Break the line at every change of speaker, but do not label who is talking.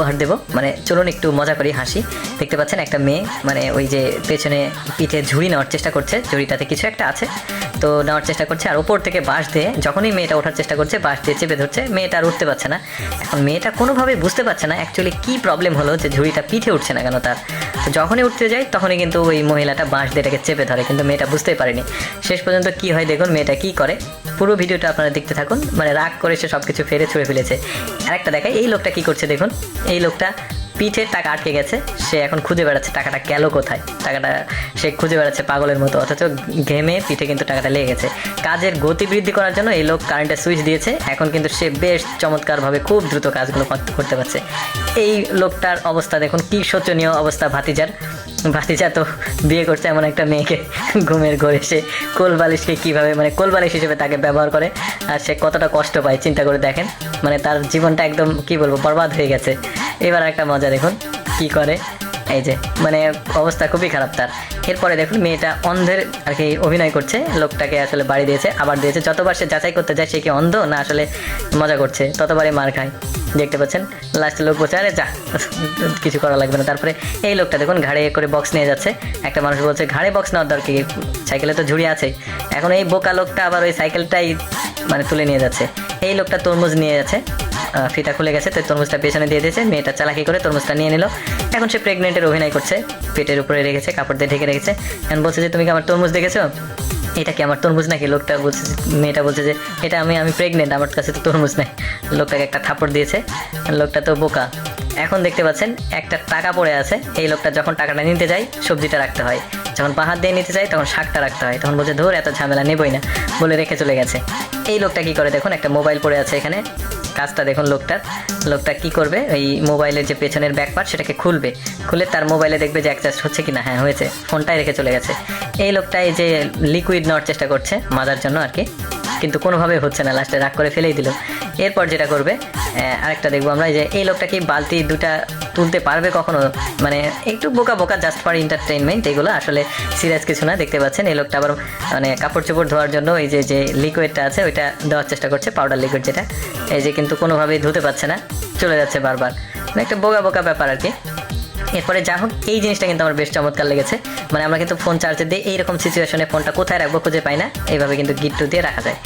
উপহার দেবো। মানে চলুন একটু মজা করি, হাসি। দেখতে পাচ্ছেন একটা মেয়ে মানে ওই যে পেছনে পিঠে ঝুড়ি নেওয়ার চেষ্টা করছে, ঝুড়িটাতে কিছু একটা আছে। তো নেওয়ার চেষ্টা করছে, আর ওপর থেকে বাঁশ দিয়ে যখনই মেয়েটা ওঠার চেষ্টা করছে, বাঁশ দিয়ে চেপে ধরছে, মেয়েটা আর উঠতে পারছে না। এখন মেয়েটা কোনোভাবে বুঝতে পারছে না অ্যাকচুয়ালি কী প্রবলেম হলো যে ঝুড়িটা পিঠে উঠছে না কেন তার। তো যখনই উঠতে যায়, তখনই কিন্তু ওই মহিলাটা বাঁশ দিয়ে এটাকে চেপে ধরে, কিন্তু মেয়েটা বুঝতেই পারেনি। শেষ পর্যন্ত কি হয় দেখুন, মেয়েটা কি করে? পুরো ভিডিওটা আপনারা দেখতে থাকুন। মানে রাগ করে সে সব কিছু ফেরে ছুঁড়ে ফেলেছে। আরেকটা দেখায় এই লোকটা কি করছে দেখুন। এই লোকটা পিঠের টাকা আটকে গেছে, সে এখন খুঁজে বেড়াচ্ছে টাকাটা গেল কোথায়? টাকাটা সে খুঁজে বেড়াচ্ছে পাগলের মতো, অথচ ঘেমে পিঠে কিন্তু টাকাটা লেগে গেছে। কাজের গতি বৃদ্ধি করার জন্য এই লোক কারেন্টের সুইচ দিয়েছে। এখন কিন্তু সে বেশ চমৎকারভাবে খুব দ্রুত কাজগুলো কর- করতে পারছে। এই লোকটার অবস্থা দেখুন, কি শোচনীয় অবস্থা ভাতিজার। ভাতিজা তো বিয়ে করছে এমন একটা মেয়েকে। ঘুমের ঘরে সে কোলবালিশকে কীভাবে মানে কোল বালিশ হিসেবে তাকে ব্যবহার করে আর সে কতটা কষ্ট পায়, চিন্তা করে দেখেন। মানে তার জীবনটা একদম, কি বলব, বরবাদ হয়ে গেছে। এবার একটা মজা দেখুন, কি করে। এই যে মানে অবস্থা খুবই খারাপ তার। এরপরে দেখুন, মেয়েটা অন্ধের আর কি অভিনয় করছে, লোকটাকে আসলে বাড়ি দিয়েছে, আবার দিয়েছে। যতবার সে যাচাই করতে যায়, সে কি অন্ধ না আসলে মজা করছে? ততবারই মার খায়। দেখতে পাচ্ছেন লাস্টে লোক বলছে, আরে যা, কিছু করা লাগবে না। তারপরে এই লোকটা দেখুন, ঘাড়ে করে বক্স নিয়ে যাচ্ছে। একটা মানুষ বলছে, ঘাড়ে বক্স নেওয়ার দরকার কি? সাইকেলে তো ঝুড়ি আছে। এখন এই বোকা লোকটা আবার ওই সাইকেলটাই মানে তুলে নিয়ে যাচ্ছে। এই লোকটা তরমুজ নিয়ে যাচ্ছে। ফিতা খুলে গেছে, তো তরমুজটা পেছনে দিয়ে দিয়েছে। মেয়েটা চালাকি করে তরমুজটা নিয়ে নিল। এখন সে প্রেগনেন্টের অভিনয় করছে। পেটের উপরে রেখেছে, কাপড় দিয়ে ঢেকে রেখেছে। এখন বলছে যে, তুমি কি আমার তরমুজ দেখেছ? এটা কি আমার তরমুজ নাকি? লোকটা বলছে মেয়েটা বলছে যে, এটা আমি আমি প্রেগনেন্ট আমার কাছে তো তরমুজ নাই। লোকটাকে একটা থাপড় দিয়েছে। লোকটা তো বোকা। এখন দেখতে পাচ্ছেন, একটা টাকা পড়ে আছে। এই লোকটা যখন টাকাটা নিতে যায়, সবজিটা রাখতে হয়। যখন পাহাড় দিয়ে নিতে যায়, তখন শাকটা রাখতে হয়। তখন বলছে, ধর, এত ঝামেলা নেবই না। বলে রেখে চলে গেছে। এই লোকটা কি করে দেখুন, একটা মোবাইল পড়ে আছে এখানে। কাজটা দেখুন লোকটার লোকটা কি করবে? এই মোবাইলের যে পেছনের ব্যাক পার্ট সেটাকে খুলবে। খুলে তার মোবাইলে দেখবে যে অ্যাক্সেস হচ্ছে কি না হ্যাঁ হয়েছে। ফোনটাই রেখে চলে গেছে। এই লোকটা এই যে লিকুইড নেওয়ার চেষ্টা করছে, মাজার জন্য আর কি। কিন্তু কোনোভাবেই হচ্ছে না লাস্টে রাগ করে ফেলেই দিল। এরপর যেটা করবে আরেকটা দেখব আমরা যে এই লোকটা কি বালতি দুটা তুলতে পারবে কখনো? মানে একটু বোকা বোকা জাস্ট ফর এন্টারটেনমেন্ট এগুলো আসলে সিরিয়াস কিছু না, দেখতে পাচ্ছেন, এই লোকটা আবার মানে কাপড় চোপড় ধোয়ার জন্য এই যে যে লিকুইডটা আছে, ওইটা দেওয়ার চেষ্টা করছে পাউডার লিকুইড যেটা। এই যে কিন্তু কোনোভাবেই ধুতে পারছে না, চলে যাচ্ছে বারবার। মানে একটা বোকা বোকা ব্যাপার আর কি। এরপরে যা হোক, এই জিনিসটা কিন্তু আমার বেশ চমৎকার লেগেছে। মানে আমরা কিন্তু ফোন চার্জে দিয়ে এইরকম সিচুয়েশনে ফোনটা কোথায় রাখব খুঁজে পাই না। এইভাবে কিন্তু গিট্টু দিয়ে রাখা যায়।